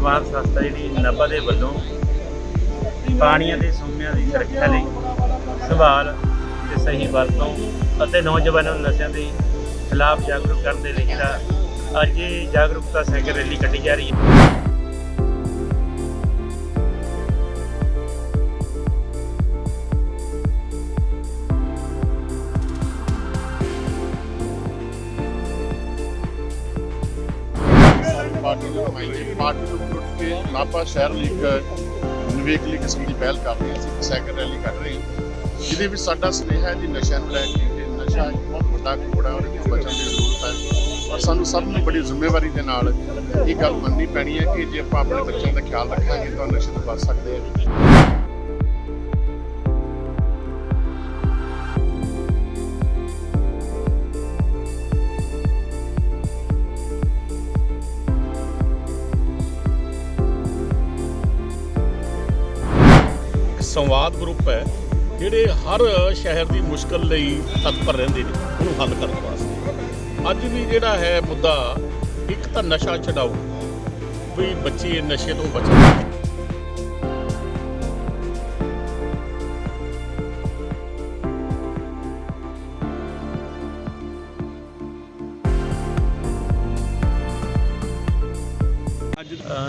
ਸਮਾਜ ਸੰਸਥਾ ਜਿਹੜੀ ਨਾਭਾ ਦੇ ਵੱਲੋਂ ਪਾਣੀਆਂ ਦੇ ਸੋਮਿਆਂ ਦੀ ਸੁਰੱਖਿਆ ਲਈ ਸੰਭਾਲ ਤੇ ਸਹੀ ਵਰਤੋਂ ਅਤੇ ਨੌਜਵਾਨਾਂ ਨੂੰ ਨਸ਼ਿਆਂ ਦੇ ਖਿਲਾਫ ਜਾਗਰੂਕ ਕਰਨ ਦੇ ਲਈ ਜਿਹੜਾ ਅੱਜ ਇਹ ਜਾਗਰੂਕਤਾ ਸਾਈਕਲ ਰੈਲੀ ਕੱਢੀ ਜਾ ਰਹੀ ਹੈ। ਪਾਰਟੀ ਦੇ ਪਾਰਟੀ ਤੋਂ ਉੱਠ ਨਾਭਾ ਸ਼ਹਿਰ ਲਈ ਇੱਕ ਨਿਵੇਕਲੀ ਕਿਸਮ ਦੀ ਪਹਿਲ ਕਰ ਰਹੇ ਹਾਂ। ਅਸੀਂ ਸਾਈਕਲ ਰੈਲੀ ਕੱਢ ਰਹੇ ਹਾਂ। ਜਿਹਦੇ ਵਿੱਚ ਸਾਡਾ ਸੁਨੇਹਾ ਹੈ ਜੀ, ਨਸ਼ਿਆਂ ਨੂੰ ਲੈ ਕੇ ਕਿ ਨਸ਼ਾ ਇੱਕ ਬਹੁਤ ਵੱਡਾ ਕੋੜਾ ਔਰ ਉਹਦੇ ਬਚਣ ਦੀ ਜ਼ਰੂਰਤ ਹੈ। ਔਰ ਸਾਨੂੰ ਸਭ ਨੂੰ ਬੜੀ ਜ਼ਿੰਮੇਵਾਰੀ ਦੇ ਨਾਲ ਇਹ ਗੱਲ ਮੰਨਣੀ ਪੈਣੀ ਹੈ ਕਿ ਜੇ ਆਪਾਂ ਆਪਣੇ ਬੱਚਿਆਂ ਦਾ ਖਿਆਲ ਰੱਖਾਂਗੇ ਤਾਂ ਨਸ਼ੇ ਤੋਂ ਬਚ ਸਕਦੇ ਹਾਂ। ਸੰਵਾਦ ਗਰੁੱਪ ਹੈ, ਜਿਹੜੇ ਹਰ ਸ਼ਹਿਰ ਦੀ ਮੁਸ਼ਕਲ ਲਈ ਤਤਪਰ ਰਹਿੰਦੇ ਨੇ, ਉਹਨੂੰ ਹੱਲ ਕਰਨ ਵਾਸਤੇ। ਅੱਜ ਵੀ ਜਿਹੜਾ ਹੈ ਮੁੱਦਾ, ਇੱਕ ਤਾਂ ਨਸ਼ਾ ਛਡਾਓ, ਵੀ ਬੱਚੇ ਨਸ਼ੇ ਤੋਂ ਬਚਣ।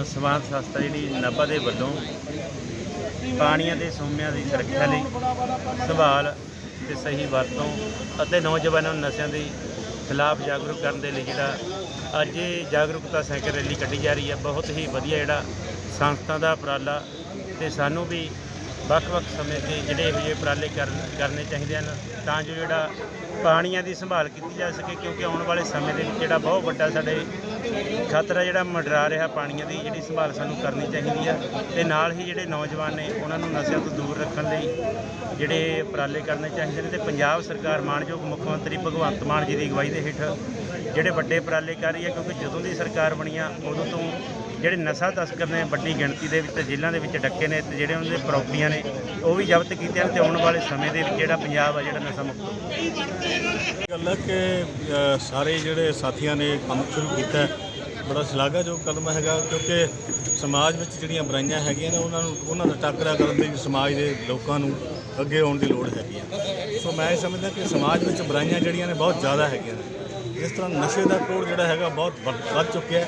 ਸਮਾਜ ਸੰਸਥਾ ਜਿਹੜੀ ਨਾਭਾ ਦੇ ਵੱਲੋਂ ਪਾਣੀਆਂ ਦੇ ਸੋਮਿਆਂ ਦੀ ਸੁਰੱਖਿਆ ਲਈ ਸੰਭਾਲ ਤੇ ਸਹੀ ਵਰਤੋਂ ਅਤੇ ਨੌਜਵਾਨਾਂ ਨੂੰ ਨਸ਼ਿਆਂ ਦੇ ਖਿਲਾਫ ਜਾਗਰੂਕ ਕਰਨ ਦੇ ਲਈ ਜਿਹੜਾ ਅੱਜ ਇਹ ਜਾਗਰੂਕਤਾ ਸਾਈਕਲ ਰੈਲੀ ਕੱਢੀ ਜਾ ਰਹੀ ਹੈ, ਬਹੁਤ ਹੀ ਵਧੀਆ ਜਿਹੜਾ ਸੰਸਥਾ ਦਾ ਉਪਰਾਲਾ ਤੇ ਸਾਨੂੰ ਵੀ ਵੱਖ-ਵੱਖ ਸਮੇਂ ਤੇ ਜਿਹੜੇ ਇਹੋ ਜਿਹੇ ਉਪਰਾਲੇ ਕਰਨ, ਕਰਨੇ ਚਾਹੀਦੇ ਹਨ, ਤਾਂ ਜੋ ਜਿਹੜਾ ਪਾਣੀਆਂ ਦੀ ਸੰਭਾਲ ਕੀਤੀ ਜਾ ਸਕੇ, ਕਿਉਂਕਿ ਆਉਣ ਵਾਲੇ ਸਮੇਂ ਦੇ ਵਿੱਚ ਜਿਹੜਾ ਬਹੁਤ ਵੱਡਾ ਸਾਡੇ ਖਤਰਾ ਜਿਹੜਾ ਮੰਡਰਾ ਰਿਹਾ ਪਾਣੀਆਂ ਦੀ, ਜਿਹੜੀ ਸੰਭਾਲ ਸਾਨੂੰ ਕਰਨੀ ਚਾਹੀਦੀ ਆ। ਤੇ ਨਾਲ ਹੀ ਜਿਹੜੇ ਨੌਜਵਾਨ ਨੇ, ਉਹਨਾਂ ਨੂੰ ਨਸ਼ਿਆਂ ਤੋਂ ਦੂਰ ਰੱਖਣ ਲਈ ਜਿਹੜੇ ਉਪਰਾਲੇ ਕਰਨੇ ਚਾਹੀਦੇ ਨੇ। ਤੇ ਪੰਜਾਬ ਸਰਕਾਰ ਮਾਣਯੋਗ ਮੁੱਖ ਮੰਤਰੀ ਭਗਵੰਤ ਮਾਨ ਜੀ ਦੀ ਅਗਵਾਈ ਦੇ ਹੇਠ ਜਿਹੜੇ ਵੱਡੇ ਉਪਰਾਲੇ ਕਰ ਰਹੀ ਹੈ ਕਿਉਂਕਿ ਜਦੋਂ ਦੀ ਸਰਕਾਰ ਬਣੀ ਆ, ਉਦੋਂ ਤੋਂ ਜਿਹੜੇ ਨਸ਼ਾ ਤਸਕਰ ਨੇ, ਵੱਡੀ ਗਿਣਤੀ ਦੇ ਵਿੱਚ, ਜੇਲ੍ਹਾਂ ਦੇ ਵਿੱਚ ਡੱਕੇ ਨੇ ਤੇ ਜਿਹੜੇ ਉਹਨਾਂ ਦੇ ਪ੍ਰਾਪਰਟੀਆਂ ਨੇ, ਉਹ ਵੀ ਜ਼ਬਤ ਕੀਤੀਆਂ ਨੇ ਤੇ ਆਉਣ ਵਾਲੇ ਸਮੇਂ ਦੇ ਵਿੱਚ ਜਿਹੜਾ ਪੰਜਾਬ ਆ, ਜਿਹੜਾ ਨਸ਼ਾ ਮੁਕਤ ਹੋਊ। ਗੱਲ ਹੈ ਕਿ ਸਾਰੇ ਜਿਹੜੇ ਸਾਥੀਆਂ ਨੇ ਕੰਮ ਸ਼ੁਰੂ ਕੀਤਾ ਬੜਾ ਸ਼ਲਾਘਾਯੋਗ ਕਦਮ ਹੈਗਾ, ਕਿਉਂਕਿ ਸਮਾਜ ਵਿੱਚ ਜਿਹੜੀਆਂ ਬੁਰਾਈਆਂ ਹੈਗੀਆਂ ਨੇ, ਉਹਨਾਂ ਨੂੰ, ਉਹਨਾਂ ਦਾ ਟਾਕਰਾ ਕਰਨ ਲਈ ਸਮਾਜ ਦੇ ਲੋਕਾਂ ਨੂੰ ਅੱਗੇ ਆਉਣ ਦੀ ਲੋੜ ਹੈਗੀ ਹੈ ਸੋ ਮੈਂ ਇਹ ਸਮਝਦਾ ਕਿ ਸਮਾਜ ਵਿੱਚ ਬੁਰਾਈਆਂ ਜਿਹੜੀਆਂ ਨੇ, ਬਹੁਤ ਜ਼ਿਆਦਾ ਹੈਗੀਆਂ ਨੇ ਇਸ ਤਰ੍ਹਾਂ ਨਸ਼ੇ ਦਾ ਕੋੜ ਜਿਹੜਾ ਹੈਗਾ ਬਹੁਤ ਵੱਧ ਵੱਧ ਚੁੱਕਿਆ ਹੈ,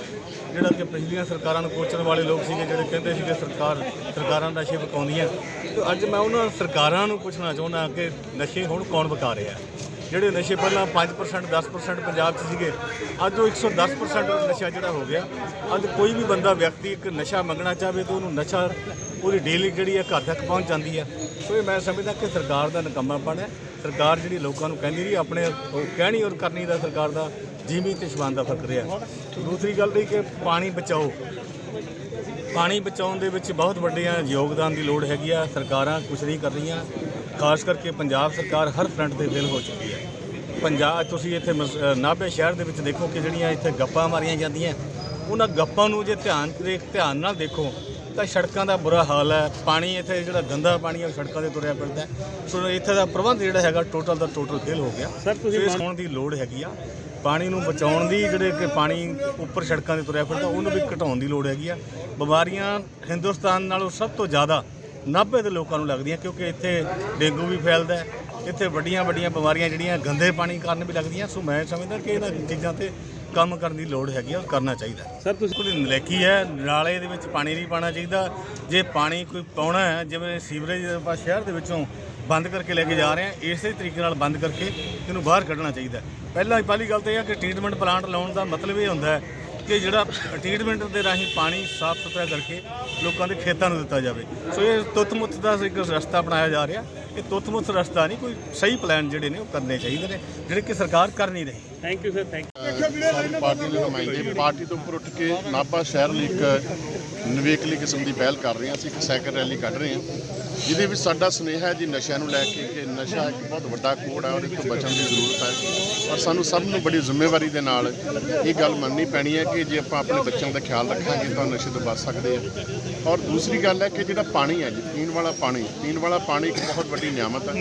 ਜਿਹੜਾ ਕਿ ਪਿਛਲੀਆਂ ਸਰਕਾਰਾਂ ਨੂੰ ਕੋਚਣ ਵਾਲੇ ਲੋਕ ਸੀਗੇ, ਜਿਹੜੇ ਕਹਿੰਦੇ ਸੀਗੇ ਸਰਕਾਰ ਸਰਕਾਰਾਂ ਨਸ਼ੇ ਵਿਕਾਉਂਦੀਆਂ। ਤੇ ਅੱਜ ਮੈਂ ਉਹਨਾਂ ਸਰਕਾਰਾਂ ਨੂੰ ਪੁੱਛਣਾ ਚਾਹੁੰਦਾ ਕਿ ਨਸ਼ੇ ਹੁਣ ਕੌਣ ਵਿਕਾ ਰਿਹਾ ਜਿਹੜੇ ਨਸ਼ੇ ਪਹਿਲਾਂ 5% 10% ਪੰਜਾਬ 'ਚ ਸੀਗੇ, ਅੱਜ ਉਹ 110% ਨਸ਼ਾ ਜਿਹੜਾ ਹੋ ਗਿਆ। ਅੱਜ ਕੋਈ ਵੀ ਬੰਦਾ ਵਿਅਕਤੀ ਇੱਕ ਨਸ਼ਾ ਮੰਗਣਾ ਚਾਹਵੇ ਤਾਂ ਉਹਨੂੰ ਨਸ਼ਾ ਉਹਦੀ ਡੇਲੀ ਜਿਹੜੀ ਹੈ ਘਰ ਤੱਕ ਪਹੁੰਚ ਜਾਂਦੀ ਹੈ ਸੋ ਇਹ ਮੈਂ ਸਮਝਦਾ ਕਿ ਸਰਕਾਰ ਦਾ ਨਕੰਮਾਪਣ ਹੈ। ਸਰਕਾਰ ਜਿਹੜੀ ਲੋਕਾਂ ਨੂੰ ਕਹਿੰਦੀ ਰਹੀ ਆਪਣੇ ਕਹਿਣੀ ਔਰ ਕਰਨੀ ਦਾ ਸਰਕਾਰ ਦਾ ਜੀਵੀ ਤੇ ਸ਼ਵਾਨ ਦਾ ਫ਼ਰਕ ਰਿਹਾ। ਦੂਸਰੀ ਗੱਲ ਰਹੀ ਕਿ ਪਾਣੀ ਬਚਾਓ। ਪਾਣੀ ਬਚਾਉਣ ਦੇ ਵਿੱਚ ਬਹੁਤ ਵੱਡੀਆਂ ਯੋਗਦਾਨ ਦੀ ਲੋੜ ਹੈਗੀ ਆ। ਸਰਕਾਰਾਂ ਕੁਛ ਨਹੀਂ ਕਰ ਰਹੀਆਂ। ਖਾਸ ਕਰਕੇ ਪੰਜਾਬ ਸਰਕਾਰ ਹਰ ਫਰੰਟ ਤੇ ਫੇਲ ਹੋ ਚੁੱਕੀ ਹੈ ਪੰਜਾਬ, ਤੁਸੀਂ ਇੱਥੇ ਮਸ- ਨਾਭੇ ਸ਼ਹਿਰ ਦੇ ਵਿੱਚ ਦੇਖੋ ਕਿ ਜਿਹੜੀਆਂ ਇੱਥੇ ਗੱਪਾਂ ਮਾਰੀਆਂ ਜਾਂਦੀਆਂ, ਉਹਨਾਂ ਗੱਪਾਂ ਨੂੰ ਜੇ ਧਿਆਨ ਦੇ, ਧਿਆਨ ਨਾਲ ਦੇਖੋ ਤਾਂ ਸੜਕਾਂ ਦਾ ਬੁਰਾ ਹਾਲ ਹੈ। ਪਾਣੀ ਇੱਥੇ ਜਿਹੜਾ ਗੰਦਾ ਪਾਣੀ ਹੈ ਉਹ ਸੜਕਾਂ ਤੇ ਤੁਰਿਆ ਫਿਰਦਾ। ਸੋ ਇੱਥੇ ਦਾ ਪ੍ਰਬੰਧ ਜਿਹੜਾ ਹੈਗਾ ਟੋਟਲ ਦਾ ਟੋਟਲ ਫੇਲ ਹੋ ਗਿਆ। ਸਰ ਤੁਸੀਂ ਹੋਣ ਦੀ ਲੋੜ ਹੈਗੀ ਆ। ਪਾਣੀ ਨੂੰ ਬਚਾਉਣ ਦੀ ਜਿਹੜੇ ਕਿ ਪਾਣੀ ਉੱਪਰ ਸੜਕਾਂ ਤੇ ਤੁਰਿਆ ਫਿਰਦਾ ਉਹਨੂੰ ਵੀ ਘਟਾਉਣ ਦੀ ਲੋੜ ਹੈਗੀ ਆ। ਬਿਮਾਰੀਆਂ ਹਿੰਦੁਸਤਾਨ ਨਾਲੋਂ ਸਭ ਤੋਂ ਜ਼ਿਆਦਾ ਨਾਭੇ ਦੇ ਲੋਕਾਂ ਨੂੰ ਲੱਗਦੀਆਂ ਕਿਉਂਕਿ ਇੱਥੇ ਡੇਂਗੂ ਵੀ ਫੈਲਦਾ ਹੈ। ਇੱਥੇ ਵੱਡੀਆਂ ਵੱਡੀਆਂ ਬਿਮਾਰੀਆਂ ਜਿਹੜੀਆਂ ਗੰਦੇ ਪਾਣੀ ਕਾਰਨ ਵੀ ਲੱਗਦੀਆਂ। ਸੋ ਮੈਂ ਸਮਝਦਾ ਕਿ ਇਹਨਾਂ ਚੀਜ਼ਾਂ ਤੇ ਕੰਮ ਕਰਨ ਦੀ ਲੋੜ ਹੈਗੀ ਆ ਔਰ ਕਰਨਾ ਚਾਹੀਦਾ। ਸਰ ਤੁਸੀਂ ਕੋਈ ਨਲੇਕੀ ਹੈ ਨਾਲੇ ਦੇ ਵਿੱਚ ਪਾਣੀ ਨਹੀਂ ਪਾਣਾ ਚਾਹੀਦਾ। ਜੇ ਪਾਣੀ ਕੋਈ ਪਾਉਣਾ ਹੈ ਜਿਵੇਂ ਸੀਵਰੇਜ ਆਪਾਂ ਸ਼ਹਿਰ ਦੇ ਵਿੱਚੋਂ ਬੰਦ ਕਰਕੇ ਲੈ ਕੇ ਜਾ ਰਹੇ ਹਾਂ ਇਸੇ ਤਰੀਕੇ ਨਾਲ ਬੰਦ ਕਰਕੇ ਇਹਨੂੰ ਬਾਹਰ ਕੱਢਣਾ ਚਾਹੀਦਾ। ਪਹਿਲਾਂ ਪਹਿਲੀ ਗੱਲ ਤਾਂ ਇਹ ਹੈ ਕਿ ਟ੍ਰੀਟਮੈਂਟ ਪਲਾਂਟ ਲਾਉਣ ਦਾ ਮਤਲਬ ਇਹ ਹੁੰਦਾ ਹੈ ਕਿ ਜਿਹੜਾ ਟ੍ਰੀਟਮੈਂਟ ਦੇ ਰਾਹੀਂ ਪਾਣੀ ਸਾਫ਼ ਸੁਥਰਾ ਕਰਕੇ ਲੋਕਾਂ ਦੇ ਖੇਤਾਂ ਨੂੰ ਦਿੱਤਾ ਜਾਵੇ। ਸੋ ਇਹ ਤੁੱਤ-ਮੁੱਤ ਦਾ ਇੱਕ ਰਸਤਾ ਅਪਣਾਇਆ ਜਾ ਰਿਹਾ। ਇਹ ਤੁੱਤ-ਮੁੱਤ ਰਸਤਾ ਨਹੀਂ ਕੋਈ ਸਹੀ ਪਲਾਨ ਜਿਹੜੇ ਨੇ ਉਹ ਕਰਨੇ ਚਾਹੀਦੇ ਨੇ ਜਿਹੜੇ ਕਿ ਸਰਕਾਰ ਕਰ ਨਹੀਂ ਰਹੀ। ਥੈਂਕ ਯੂ ਸਰ ਥੈਂਕ ਸਾਰੀ ਪਾਰਟੀ ਦੇ ਨੁਮਾਇੰਦੇ ਪਾਰਟੀ ਤੋਂ ਉੱਪਰ ਉੱਠ ਕੇ ਨਾਭਾ ਸ਼ਹਿਰ ਲਈ ਇੱਕ ਨਿਵੇਕਲੀ ਕਿਸਮ ਦੀ ਪਹਿਲ ਕਰ ਰਹੇ ਹਾਂ, ਅਸੀਂ ਇੱਕ ਸਾਈਕਲ ਰੈਲੀ ਕੱਢ ਰਹੇ ਹਾਂ। ਜਿਹਦੇ ਵਿੱਚ ਸਾਡਾ ਸੁਨੇਹਾ ਹੈ ਜੀ ਨਸ਼ਿਆਂ ਨੂੰ ਲੈ ਕੇ ਕਿ ਨਸ਼ਾ ਇੱਕ ਬਹੁਤ ਵੱਡਾ ਕੋੜ ਹੈ ਉਹਦੇ ਤੋਂ ਬਚਣ ਦੀ ਜ਼ਰੂਰਤ ਹੈ। ਔਰ ਸਾਨੂੰ ਸਭ ਨੂੰ ਬੜੀ ਜ਼ਿੰਮੇਵਾਰੀ ਦੇ ਨਾਲ ਇਹ ਗੱਲ ਮੰਨਣੀ ਪੈਣੀ ਹੈ ਕਿ ਜੇ ਆਪਾਂ ਆਪਣੇ ਬੱਚਿਆਂ ਦਾ ਖਿਆਲ ਰੱਖਾਂਗੇ ਤਾਂ ਨਸ਼ੇ ਤੋਂ ਬਚ ਸਕਦੇ ਹਾਂ। ਔਰ ਦੂਸਰੀ ਗੱਲ ਹੈ ਕਿ ਜਿਹੜਾ ਪਾਣੀ ਹੈ ਜੀ, ਪੀਣ ਵਾਲਾ ਪਾਣੀ, ਪੀਣ ਵਾਲਾ ਪਾਣੀ ਇੱਕ ਬਹੁਤ ਵੱਡੀ ਨਿਆਮਤ ਹੈ।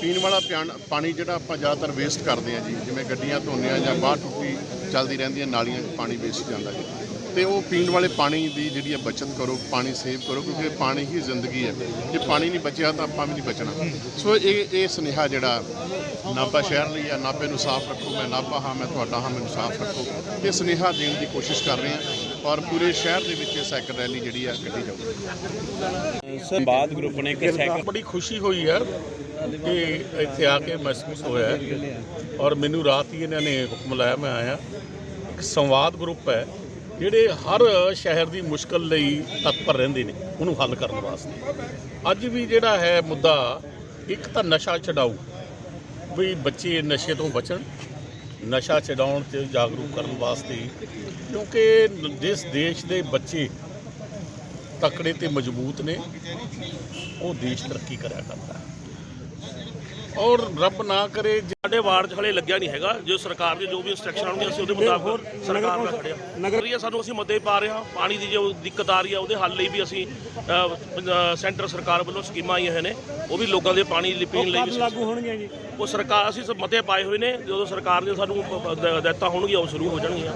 ਪੀਣ ਵਾਲਾ ਪਿਆਣ- ਪਾਣੀ ਜਿਹੜਾ ਆਪਾਂ ਜ਼ਿਆਦਾਤਰ ਵੇਸਟ ਕਰਦੇ ਹਾਂ ਜੀ, ਜਿਵੇਂ ਗੱਡੀਆਂ ਧੋਂਦੇ ਹਾਂ ਜਾਂ ਬਾਹਰ ਟੁੱਟੀ ਚੱਲਦੀ ਰਹਿੰਦੀਆਂ ਨਾਲੀਆਂ 'ਚ ਪਾਣੀ ਵੇਸਟ ਜਾਂਦਾ ਜੀ ਤੇ ਉਹ ਪੀਣ ਵਾਲੇ ਪਾਣੀ ਦੀ ਜਿਹੜੀ ਹੈ ਬਚਤ ਕਰੋ ਪਾਣੀ ਸੇਵ ਕਰੋ ਕਿਉਂਕਿ ਪਾਣੀ ਹੀ ਜ਼ਿੰਦਗੀ ਹੈ। ਜੇ ਪਾਣੀ ਨਹੀਂ ਬਚਿਆ ਤਾਂ ਆਪਾਂ ਵੀ ਨਹੀਂ ਬਚਣਾ। ਸੋ ਇਹ ਇਹ ਸੁਨੇਹਾ ਜਿਹੜਾ ਨਾਭਾ ਸ਼ਹਿਰ ਲਈ ਆ ਨਾਭੇ ਨੂੰ ਸਾਫ਼ ਰੱਖੋ ਮੈਂ ਨਾਭਾ ਹਾਂ ਮੈਂ ਤੁਹਾਡਾ ਹਾਂ ਮੈਨੂੰ ਸਾਫ਼ ਰੱਖੋ। ਇਹ ਸੁਨੇਹਾ ਦੇਣ ਦੀ ਕੋਸ਼ਿਸ਼ ਕਰ ਰਹੇ ਹਾਂ ਔਰ ਪੂਰੇ ਸ਼ਹਿਰ ਦੇ ਵਿੱਚ ਇਹ ਸਾਈਕਲ ਰੈਲੀ ਜਿਹੜੀ ਆ ਕੱਢੀ ਜਾਊਗੀ। ਸੰਵਾਦ ਗਰੁੱਪ ਨੇ ਇੱਕ ਸਾਈਕਲ ਬੜੀ ਖੁਸ਼ੀ ਹੋਈ ਹੈ ਕਿ ਇੱਥੇ ਆ ਕੇ ਮਹਿਸੂਸ ਹੋਇਆ ਹੈ। ਔਰ ਮੈਨੂੰ ਰਾਤ ਹੀ ਇਹਨਾਂ ਨੇ ਹੁਕਮ ਲਾਇਆ ਮੈਂ ਆਇਆ। ਇੱਕ ਸੰਵਾਦ ਗਰੁੱਪ ਹੈ। ਜਿਹੜੇ ਹਰ ਸ਼ਹਿਰ ਦੀ ਮੁਸ਼ਕਲ ਲਈ ਤਤਪਰ ਰਹਿੰਦੇ ਨੇ, ਉਹਨੂੰ ਹੱਲ ਕਰਨ ਵਾਸਤੇ। ਅੱਜ ਵੀ ਜਿਹੜਾ ਹੈ ਮੁੱਦਾ, ਇੱਕ ਤਾਂ ਨਸ਼ਾ ਛਡਾਊ, ਵੀ ਬੱਚੇ ਨਸ਼ੇ ਤੋਂ ਬਚਣ, ਨਸ਼ਾ ਛਡਾਉਣ ਤੇ ਜਾਗਰੂਕ ਕਰਨ ਵਾਸਤੇ, ਕਿਉਂਕਿ ਜਿਸ ਦੇਸ਼ ਦੇ ਬੱਚੇ ਤਕੜੇ ਤੇ ਮਜ਼ਬੂਤ ਨੇ, ਉਹ ਦੇਸ਼ ਤਰੱਕੀ ਕਰਿਆ ਕਰਦਾ ਹੈ। ਔਰ ਰੱਬ ਨਾ ਕਰੇ ਸਾਡੇ ਵਾਰਡ 'ਚ ਹਲੇ ਲੱਗਿਆ ਨਹੀਂ ਹੈਗਾ ਜੋ ਸਰਕਾਰ ਦੇ ਜੋ ਵੀ ਇੰਸਟਰਕਸ਼ਨ ਆਉਣਗੇ ਅਸੀਂ ਉਹਦੇ ਮੁਤਾਬਕ ਸਰਕਾਰ ਨਾਲ ਖੜਿਆ ਨਗਰ ਰਹੀ ਸਾਨੂੰ ਅਸੀਂ ਮਤੇ ਪਾ ਰਹੇ ਹਾਂ ਪਾਣੀ ਦੀ ਜੋ ਦਿੱਕਤ ਆ ਰਹੀ ਹੈ ਉਹਦੇ ਹੱਲ ਲਈ ਵੀ ਅਸੀਂ ਸੈਂਟਰ ਸਰਕਾਰ ਵੱਲੋਂ ਸਕੀਮਾਂ ਆਈਆਂ ਹੋਏ ਨੇ ਉਹ ਵੀ ਲੋਕਾਂ ਦੇ ਪਾਣੀ ਲਈ ਪੀਣ ਲਈ ਵੀ ਲਾਗੂ ਹੋਣਗੀਆਂ ਜੀ? ਉਹ ਸਰਕਾਰ ਅਸੀਂ ਮਤੇ ਪਾਏ ਹੋਏ ਨੇ ਜਦੋਂ ਸਰਕਾਰ ਨੇ ਸਾਨੂੰ ਦਿੱਤਾ ਹੋਣਗੀਆਂ ਉਹ ਸ਼ੁਰੂ ਹੋ ਜਾਣਗੀਆਂ।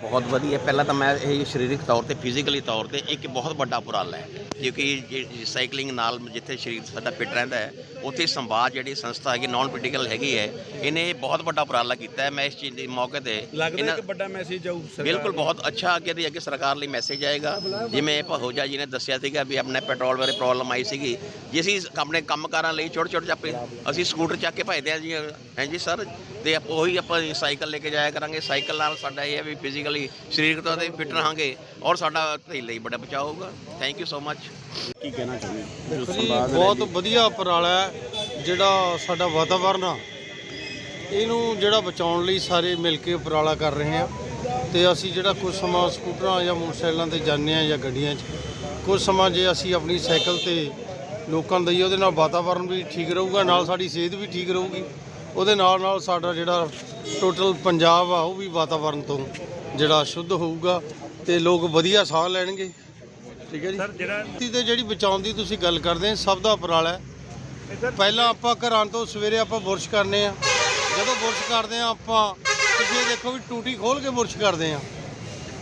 ਬਹੁਤ ਵਧੀਆ। ਪਹਿਲਾਂ ਤਾਂ ਮੈਂ ਇਹ ਸਰੀਰਕ ਤੌਰ ਤੇ ਫਿਜ਼ੀਕਲੀ ਤੌਰ ਤੇ ਇੱਕ ਬਹੁਤ ਵੱਡਾ ਉਪਰਾਲਾ ਹੈ। ਕਿਉਂਕਿ ਸਾਈਕਲਿੰਗ ਨਾਲ ਜਿੱਥੇ ਸਰੀਰ ਸਾਡਾ ਫਿੱਟ ਰਹਿੰਦਾ ਹੈ ਉੱਥੇ ਸੰਵਾਦ ਜਿਹੜੀ ਸੰਸਥਾ ਹੈਗੀ ਨਾਨ ਪੋਲੀਟੀਕਲ ਹੈਗੀ ਹੈ ਇਹਨੇ ਬਹੁਤ ਵੱਡਾ ਉਪਰਾਲਾ ਕੀਤਾ ਹੈ। ਮੈਂ ਇਸ ਚੀਜ਼ ਦੇ ਮੌਕੇ ਤੇ ਲੱਗਦਾ ਇੱਕ ਵੱਡਾ ਮੈਸੇਜ ਆਊ ਬਿਲਕੁਲ ਬਹੁਤ ਅੱਛਾ ਅੱਗੇ ਦੀ ਅੱਗੇ ਸਰਕਾਰ ਲਈ ਮੈਸੇਜ ਆਏਗਾ। ਜਿਵੇਂ ਭਹੋਜਾ ਜੀ ਨੇ ਦੱਸਿਆ ਸੀਗਾ ਵੀ ਆਪਣੇ ਪੈਟਰੋਲ ਬਾਰੇ ਪ੍ਰੋਬਲਮ ਆਈ ਸੀਗੀ। ਜੇ ਅਸੀਂ ਆਪਣੇ ਕੰਮਕਾਰਾਂ ਲਈ ਛੋਟੇ ਛੋਟੇ ਚਾਪੇ ਅਸੀਂ ਸਕੂਟਰ ਚੱਕ ਕੇ ਭਜਦੇ ਆ ਜੀ ਹਾਂਜੀ ਸਰ ਤੇ ਆਪ- ਉਹੀ ਆਪਾਂ ਸਾਈਕਲ ਲੈ ਕੇ ਜਾਇਆ ਕਰਾਂਗੇ। ਸਾਈਕਲ ਨਾਲ ਸਾਡਾ ਇਹ ਹੈ ਵੀ ਫਿਜ਼ੀਕਲੀ ਸਰੀਰਕ ਤੌਰ ਤੇ ਫਿੱਟ ਰਹਾਂਗੇ ਔਰ ਸਾਡਾ ਧੀ ਲਈ ਬੜਾ ਬਚਾਅ ਹੋਊਗਾ। ਥੈਂਕ ਯੂ ਸੋ ਮਚ ਦੇਖੋ ਜੀ ਬਹੁਤ ਵਧੀਆ ਉਪਰਾਲਾ ਹੈ ਜਿਹੜਾ ਸਾਡਾ ਵਾਤਾਵਰਨ ਆ। ਇਹਨੂੰ ਜਿਹੜਾ ਬਚਾਉਣ ਲਈ ਸਾਰੇ ਮਿਲ ਕੇ ਉਪਰਾਲਾ ਕਰ ਰਹੇ ਆ। ਤੇ ਅਸੀਂ ਜਿਹੜਾ ਕੁਝ ਸਮਾਂ ਸਕੂਟਰਾਂ ਜਾਂ ਮੋਟਰਸਾਈਕਲਾਂ ਤੇ ਜਾਂਦੇ ਆ ਜਾਂ ਗੱਡੀਆਂ 'ਚ ਕੁਝ ਸਮਾਂ ਜੇ ਅਸੀਂ ਆਪਣੀ ਸਾਈਕਲ ਤੇ ਲੋਕਾਂ ਨੂੰ ਦਈਏ ਉਹਦੇ ਨਾਲ ਵਾਤਾਵਰਨ ਵੀ ਠੀਕ ਰਹੂਗਾ ਨਾਲ ਸਾਡੀ ਸਿਹਤ ਵੀ ਠੀਕ ਰਹੂਗੀ। ਉਹਦੇ ਨਾਲ ਨਾਲ ਸਾਡਾ ਜਿਹੜਾ ਟੋਟਲ ਪੰਜਾਬ ਆ ਉਹ ਵੀ ਵਾਤਾਵਰਨ ਤੋਂ ਜਿਹੜਾ ਸ਼ੁੱਧ ਹੋਊਗਾ ਤੇ ਲੋਕ ਵਧੀਆ ਸਾਹ ਲੈਣਗੇ। ਠੀਕ ਹੈ ਜੀ? ਸਰ ਜਿਹੜਾ ਤੇ ਜਿਹੜੀ ਬਚਾਉਣ ਦੀ ਤੁਸੀਂ ਗੱਲ ਕਰਦੇ ਆ ਸਭ ਦਾ ਉਪਰਾਲਾ ਹੈ। ਪਹਿਲਾਂ ਆਪਾਂ ਘਰਾਂ ਤੋਂ ਸਵੇਰੇ ਆਪਾਂ ਬੁਰਸ਼ ਕਰਨੇ ਆ। ਜਦੋਂ ਬੁਰਸ਼ ਕਰਦੇ ਆ ਆਪਾਂ ਤੁਸੀਂ ਦੇਖੋ ਵੀ ਟੂਟੀ ਖੋਲ ਕੇ ਬੁਰਸ਼ ਕਰਦੇ ਆ।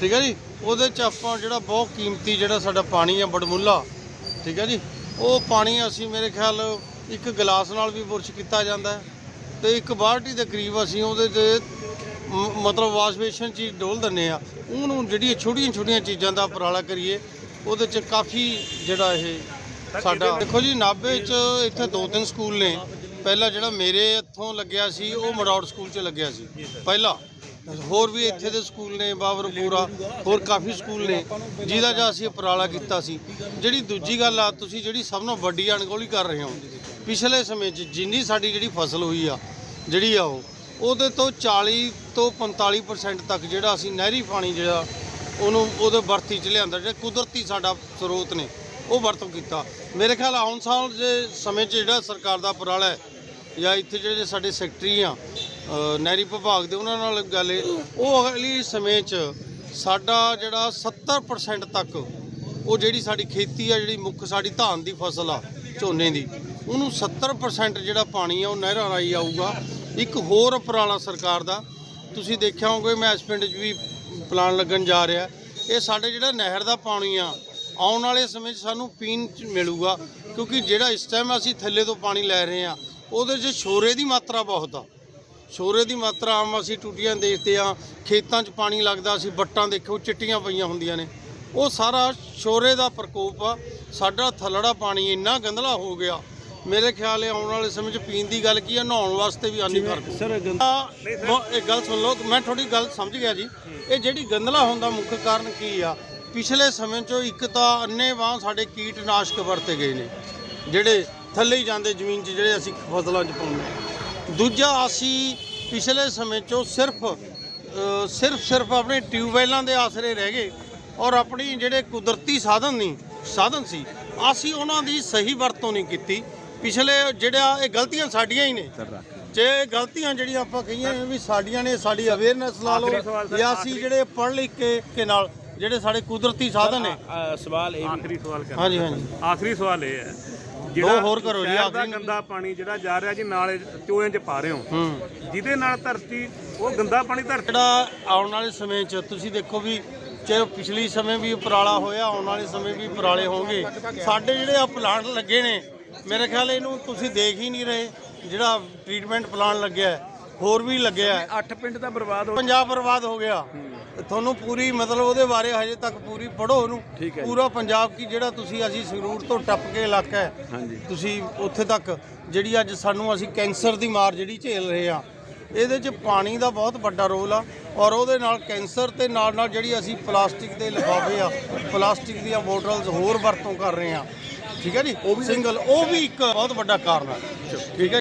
ਠੀਕ ਹੈ ਜੀ? ਉਹਦੇ ਚ ਆਪਾਂ ਜਿਹੜਾ ਬਹੁਤ ਕੀਮਤੀ ਜਿਹੜਾ ਸਾਡਾ ਪਾਣੀ ਆ ਬੜਮੁੱਲਾ। ਠੀਕ ਹੈ ਜੀ? ਉਹ ਪਾਣੀ ਅਸੀਂ ਮੇਰੇ ਖਿਆਲ ਇੱਕ ਗਲਾਸ ਨਾਲ ਵੀ ਬੁਰਸ਼ ਕੀਤਾ ਜਾਂਦਾ ਹੈ। ਤੇ ਇੱਕ ਬਾਲਟੀ ਦੇ ਕਰੀਬ ਅਸੀਂ ਉਹਦੇ ਤੇ ਮ- ਮਤਲਬ ਵਾਸ਼ ਬੇਸ਼ਨ ਚ ਹੀ ਡੋਲ ਦਿੰਨੇ ਆ ਉਹਨੂੰ ਜਿਹੜੀਆਂ ਛੋਟੀਆਂ ਛੋਟੀਆਂ ਚੀਜ਼ਾਂ ਦਾ ਉਪਰਾਲਾ ਕਰੀਏ ਉਹਦੇ ਚ ਕਾਫੀ ਜਿਹੜਾ ਇਹ ਸਾਡਾ ਦੇਖੋ ਜੀ ਨਾਭੇ ਚ ਇੱਥੇ ਦੋ ਤਿੰਨ ਸਕੂਲ ਨੇ। ਪਹਿਲਾ ਜਿਹੜਾ ਮੇਰੇ ਇੱਥੋਂ ਲੱਗਿਆ ਸੀ ਉਹ ਮੜੌੜ ਸਕੂਲ ਚ ਲੱਗਿਆ ਸੀ। ਪਹਿਲਾ ਹੋਰ ਵੀ ਇੱਥੇ ਦੇ ਸਕੂਲ ਨੇ ਬਾਬਰਪੂਰਾ ਹੋਰ ਕਾਫੀ ਸਕੂਲ ਨੇ ਜਿਹਦਾ ਜਾਂ ਅਸੀਂ ਉਪਰਾਲਾ ਕੀਤਾ ਸੀ। ਜਿਹੜੀ ਦੂਜੀ ਗੱਲ ਆ ਤੁਸੀਂ ਜਿਹੜੀ ਸਭ ਤੋਂ ਵੱਡੀ ਅਣਗੌਲੀ ਕਰ ਰਹੇ ਹੋ ਪਿਛਲੇ ਸਮੇਂ 'ਚ ਜਿੰਨੀ ਸਾਡੀ ਜਿਹੜੀ ਫਸਲ ਹੋਈ ਆ, ਜਿਹੜੀ ਆ ਉਹ, ਉਹਦੇ ਤੋਂ 40 ਤੋਂ 45% ਤੱਕ ਜਿਹੜਾ ਅਸੀਂ ਨਹਿਰੀ ਪਾਣੀ ਜਿਹੜਾ, ਉਹਨੂੰ ਉਹਦੇ ਵਰਤੀ 'ਚ ਲਿਆਂਦਾ, ਜਿਹੜਾ ਕੁਦਰਤੀ ਸਾਡਾ ਸਰੋਤ ਨੇ, ਉਹ ਵਰਤੋਂ ਕੀਤਾ। ਮੇਰੇ ਖਿਆਲ ਆਉਣ ਸਾਲ ਦੇ ਸਮੇਂ 'ਚ ਜਿਹੜਾ ਸਰਕਾਰ ਦਾ ਉਪਰਾਲਾ ਹੈ, ਜਾਂ ਇੱਥੇ ਜਿਹੜੇ ਸਾਡੇ ਸੈਕਟਰੀ ਆ ਨਹਿਰੀ ਵਿਭਾਗ ਦੇ, ਉਹਨਾਂ ਨਾਲ ਗੱਲ ਇਹ ਉਹ ਅਗਲੀ ਸਮੇਂ 'ਚ ਸਾਡਾ ਜਿਹੜਾ 70% ਤੱਕ, ਉਹ ਜਿਹੜੀ ਸਾਡੀ ਖੇਤੀ ਆ, ਜਿਹੜੀ ਮੁੱਖ ਸਾਡੀ ਧਾਨ ਦੀ ਫਸਲ ਆ, ਝੋਨੇ ਦੀ ਉਹਨੂੰ 70% ਜਿਹੜਾ ਪਾਣੀ ਆ ਉਹ ਨਹਿਰਾਂ ਰਾਹੀਂ ਆਊਗਾ। ਇੱਕ ਹੋਰ ਉਪਰਾਲਾ ਸਰਕਾਰ ਦਾ, ਤੁਸੀਂ ਦੇਖਿਆ ਹੋਵੇ ਮੈਂ ਇਸ ਪਿੰਡ 'ਚ ਵੀ ਪਲਾਨ ਲੱਗਣ ਜਾ ਰਿਹਾ। ਇਹ ਸਾਡੇ ਜਿਹੜਾ ਨਹਿਰ ਦਾ ਪਾਣੀ ਆ, ਆਉਣ ਵਾਲੇ ਸਮੇਂ 'ਚ ਸਾਨੂੰ ਪੀਣ 'ਚ ਮਿਲੂਗਾ, ਕਿਉਂਕਿ ਜਿਹੜਾ ਇਸ ਟਾਈਮ ਅਸੀਂ ਥੱਲੇ ਤੋਂ ਪਾਣੀ ਲੈ ਰਹੇ ਆ, ਉਹਦੇ 'ਚ ਸ਼ੋਰੇ ਦੀ ਮਾਤਰਾ ਬਹੁਤ ਆ। ਸ਼ੋਰੇ ਦੀ ਮਾਤਰਾ ਆਮ ਅਸੀਂ ਟੂਟੀਆਂ ਦੇਖਦੇ ਆ, ਖੇਤਾਂ 'ਚ ਪਾਣੀ ਲੱਗਦਾ, ਅਸੀਂ ਵੱਟਾਂ ਦੇਖੋ, ਚਿੱਟੀਆਂ ਪਈਆਂ ਹੁੰਦੀਆਂ ਨੇ। ਉਹ ਸਾਰਾ ਸ਼ੋਰੇ ਦਾ ਪ੍ਰਕੋਪ ਆ, ਸਾਡਾ ਥੱਲੜਾ ਪਾਣੀ ਇੰਨਾ ਗੰਦਲਾ ਹੋ ਗਿਆ ਮੇਰੇ ਖਿਆਲ ਹੈ ਆਉਣ ਵਾਲੇ ਸਮੇਂ 'ਚ ਪੀਣ ਦੀ ਗੱਲ ਕੀ ਆ ਨਹਾਉਣ ਵਾਸਤੇ ਵੀ ਹਾਨੀਕਾਰਕ ਸਰ ਇਹ ਗੱਲ ਸੁਣ ਲਓ ਮੈਂ ਤੁਹਾਡੀ ਗੱਲ ਸਮਝ ਗਿਆ ਜੀ। ਇਹ ਜਿਹੜੀ ਗੰਦਲਾ ਹੋਣ ਦਾ ਮੁੱਖ ਕਾਰਨ ਕੀ ਆ? ਪਿਛਲੇ ਸਮੇਂ 'ਚੋਂ ਇੱਕ ਤਾਂ ਅੰਨੇਵਾਹ ਸਾਡੇ ਕੀਟਨਾਸ਼ਕ ਵਰਤੇ ਗਏ ਨੇ ਜਿਹੜੇ ਥੱਲੇ ਹੀ ਜਾਂਦੇ ਜ਼ਮੀਨ 'ਚ ਜਿਹੜੇ ਅਸੀਂ ਫਸਲਾਂ 'ਚ ਪਾਉਂਦੇ ਹਾਂ। ਦੂਜਾ ਅਸੀਂ ਪਿਛਲੇ ਸਮੇਂ 'ਚੋਂ ਸਿਰਫ ਸਿਰਫ ਸਿਰਫ ਆਪਣੇ ਟਿਊਬਵੈਲਾਂ ਦੇ ਆਸਰੇ ਰਹਿ ਗਏ ਔਰ ਆਪਣੀ ਜਿਹੜੇ ਕੁਦਰਤੀ ਸਾਧਨ ਨਹੀਂ ਸਾਧਨ ਸੀ ਅਸੀਂ ਉਹਨਾਂ ਦੀ ਸਹੀ ਵਰਤੋਂ ਨਹੀਂ ਕੀਤੀ। ਪਿਛਲੇ ਜਿਹੜਾ ਇਹ ਗਲਤੀਆਂ ਸਾਡੀਆਂ ਹੀ ਨੇ। ਜੇ ਗਲਤੀਆਂ ਜਿਹੜੀਆਂ ਆਪਾਂ ਕਹੀਏ ਵੀ ਸਾਡੀਆਂ ਨੇ ਸਾਡੀ ਅਵੇਅਰਨੈਸ ਲਾ ਲਓ ਜਾਂ ਅਸੀਂ ਜਿਹੜੇ ਪੜ੍ਹ ਲਿਖ ਕੇ ਕੇ ਨਾਲ ਜਿਹੜੇ ਸਾਡੇ ਕੁਦਰਤੀ ਸਾਧਨ ਨੇ। ਸਵਾਲ ਇਹ ਆਖਰੀ ਸਵਾਲ ਕਰ ਹਾਂਜੀ ਹਾਂਜੀ। ਆਖਰੀ ਸਵਾਲ ਇਹ ਹੈ ਦੋ ਹੋਰ ਕਰੋ ਜੀ, ਆਖਰੀ- ਗੰਦਾ ਪਾਣੀ ਜਿਹੜਾ ਜਾ ਰਿਹਾ ਜੀ ਨਾਲੇ ਚੋਆਂ 'ਚ ਪਾ ਰਹੇ ਹੋ। ਹੂੰ। ਜਿਹਦੇ ਨਾਲ ਧਰਤੀ ਉਹ ਗੰਦਾ ਪਾਣੀ ਧਰਤੀ। ਜਿਹੜਾ ਆਉਣ ਵਾਲੇ ਸਮੇਂ 'ਚ ਤੁਸੀਂ ਦੇਖੋ ਵੀ ਚਾਹੇ ਪਿਛਲੀ ਸਮੇਂ ਵੀ ਉਪਰਾਲਾ ਹੋਇਆ ਆਉਣ ਵਾਲੇ ਸਮੇਂ ਵੀ ਉਪਰਾਲੇ ਹੋਣਗੇ ਸਾਡੇ ਜਿਹੜੇ ਆ ਪਲਾਂਟ ਲੱਗੇ ਨੇ ਮੇਰੇ ਖਿਆਲ ਇਹਨੂੰ ਤੁਸੀਂ ਦੇਖ ਹੀ ਨਹੀਂ ਰਹੇ ਜਿਹੜਾ ਟ੍ਰੀਟਮੈਂਟ ਪਲਾਂਟ ਲੱਗਿਆ ਹੈ, ਹੋਰ ਵੀ ਲੱਗਿਆ ਹੈ। ਅੱਠ ਪਿੰਡ ਤਾਂ ਬਰਬਾਦ ਹੋ ਪੰਜਾਬ ਬਰਬਾਦ ਹੋ ਗਿਆ। ਤੁਹਾਨੂੰ ਪੂਰੀ ਮਤਲਬ ਉਹਦੇ ਬਾਰੇ ਹਜੇ ਤੱਕ ਪੂਰੀ ਪੜੋ ਉਹਨੂੰ। ਠੀਕ ਹੈ ਜੀ। ਪੂਰਾ ਪੰਜਾਬ ਕੀ ਜਿਹੜਾ ਤੁਸੀਂ ਅਸੀਂ ਸੰਗਰੂਰ ਤੋਂ ਟੱਪ ਕੇ ਇਲਾਕਾ ਹੈ ਹਾਂਜੀ। ਤੁਸੀਂ ਉੱਥੇ ਤੱਕ ਜਿਹੜੀ ਅੱਜ ਸਾਨੂੰ ਅਸੀਂ ਕੈਂਸਰ ਦੀ ਮਾਰ ਜਿਹੜੀ ਝੇਲ ਰਹੇ ਆ ਇਹਦੇ 'ਚ ਪਾਣੀ ਦਾ ਬਹੁਤ ਵੱਡਾ ਰੋਲ ਆ ਔਰ ਉਹਦੇ ਨਾਲ ਕੈਂਸਰ ਤੇ ਨਾਲ ਨਾਲ ਜਿਹੜੀ ਅਸੀਂ ਪਲਾਸਟਿਕ ਦੇ ਲਿਫਾਫੇ ਆ ਪਲਾਸਟਿਕ ਦੀਆਂ ਬੋਟਲਸ ਹੋਰ ਵਰਤੋਂ ਕਰ ਰਹੇ ਆ ਠੀਕ ਹੈ ਜੀ? ਉਹ ਵੀ ਸਿੰਗਲ ਉਹ ਵੀ ਇੱਕ ਬਹੁਤ ਵੱਡਾ ਕਾਰਨ ਹੈ। ਠੀਕ ਹੈ